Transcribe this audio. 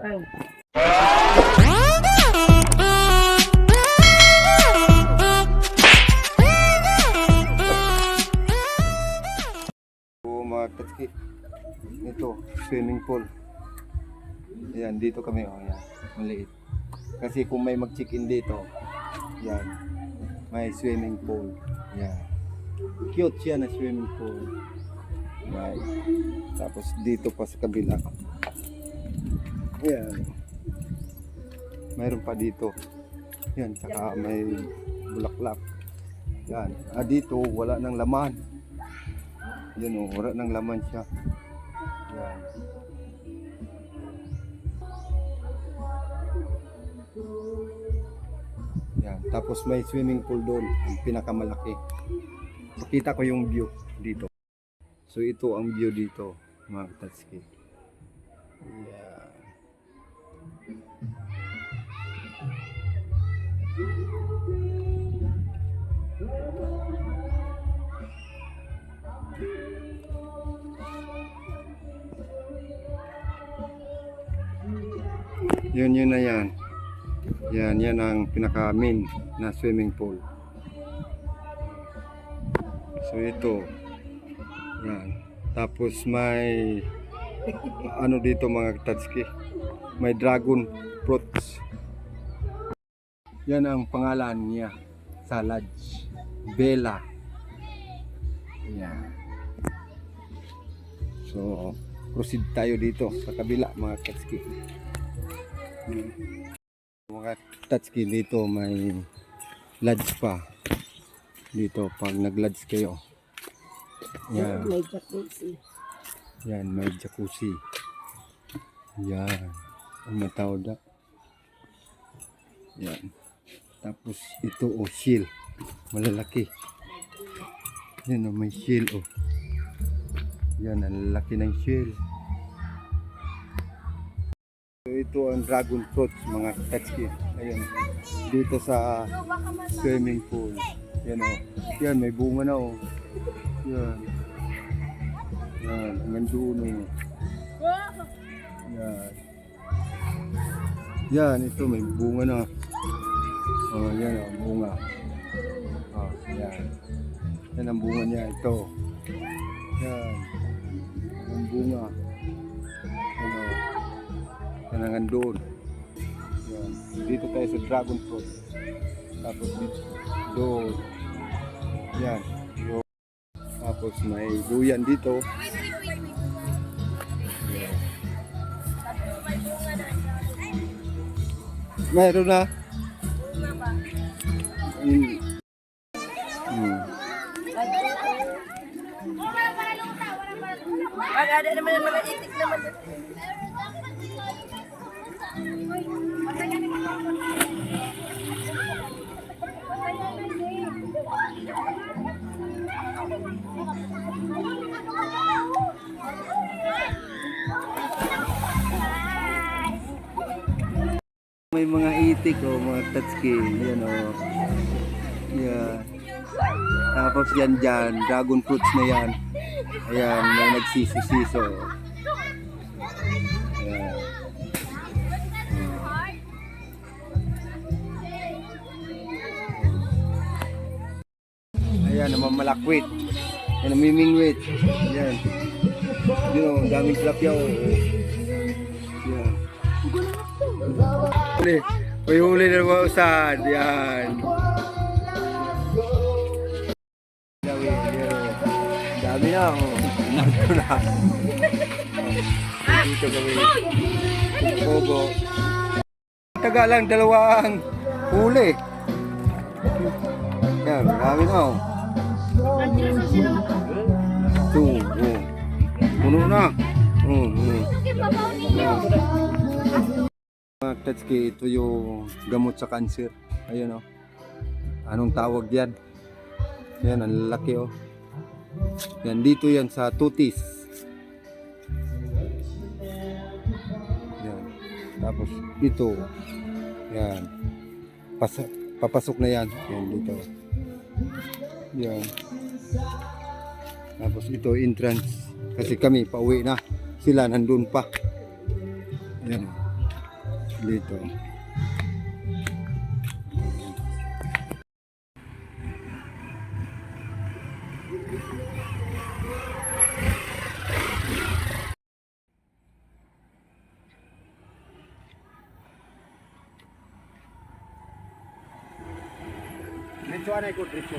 Ang. Oo, mga katski. Ito, swimming pool. Ayan, dito kami. Oh, yan. Maliit. Kasi kung may mag-check-in dito, yan. May swimming pool. Yan. Cute siya na swimming pool. Right. Tapos dito pa sa kabila. Yan. Mayroon pa dito. Yan, saka may bulaklak. Yan. Ah, dito, wala nang laman. Yan o, wala nang laman siya. Yan. Yan. Tapos may swimming pool doon, ang pinakamalaki. Makita ko yung view dito. So ito ang view dito, mga katatski. Yan. Yun yun na yan. Yan, yan ang pinaka main na swimming pool. So ito. Yan. Tapos may ano dito mga tatski. May dragon fruits. Yan ang pangalan niya sa lodge. Bella. Yan. So, proceed tayo dito sa kabila mga tatski. Mga tatski dito may lodge pa. Dito pag nag-lodge kayo. Yan. May jacuzzi. Yan, may jacuzzi. Yan. Ang matawag na. Yan. Tapos ito oh, shield. Malalaki. Yan oh, may shield oh. Yan, ang laki ng shield. So ito ang dragon fruits mga katski. Ayan. Dito sa swimming pool. Yan oh. Yan, may bunga na oh. Yan. Yan, hanggang oh. Yan. Yan, ito may bunga na. Oh, yan oh, bunga. Oh, yan. Yan ang bunga niya, ito. Yan. Ang bunga. Yan oh. Yan hanggang doon. Yan. Dito tayo sa dragon fruit. Tapos dito, doon. Yan. Tapos may duyan dito. Meron na. Hmm. Pag ada naman ang mga itik naman. May mga itik o mga tatski. Yan o. Yan. Tapos yan dyan, dragon fruits na yan. Ayan, yung nagsisiso-siso. Ayan. Ayan, namamalakwit. Ayan, namimingwit. Ayan. Yun o, daming tilapia o. Ayan. Huli. May huli na mga usad. Yan. Dami, na. Oh. Narito na. Dito kami. Pogo. Taga lang dalawang huli. Yan, dami na. Oh. Tetsuki, ito yung gamot sa cancer. Ayun oh. Anong tawag yan? Yan, ang laki oh. Yan, dito yan sa tutis. Yan. Tapos ito. Yan. Pas papasok na yan. Yan dito. Yan. Tapos ito entrance. Kasi kami pauwi na. Sila nandun pa. Yan. Dito. Diretso na ikot, diretso.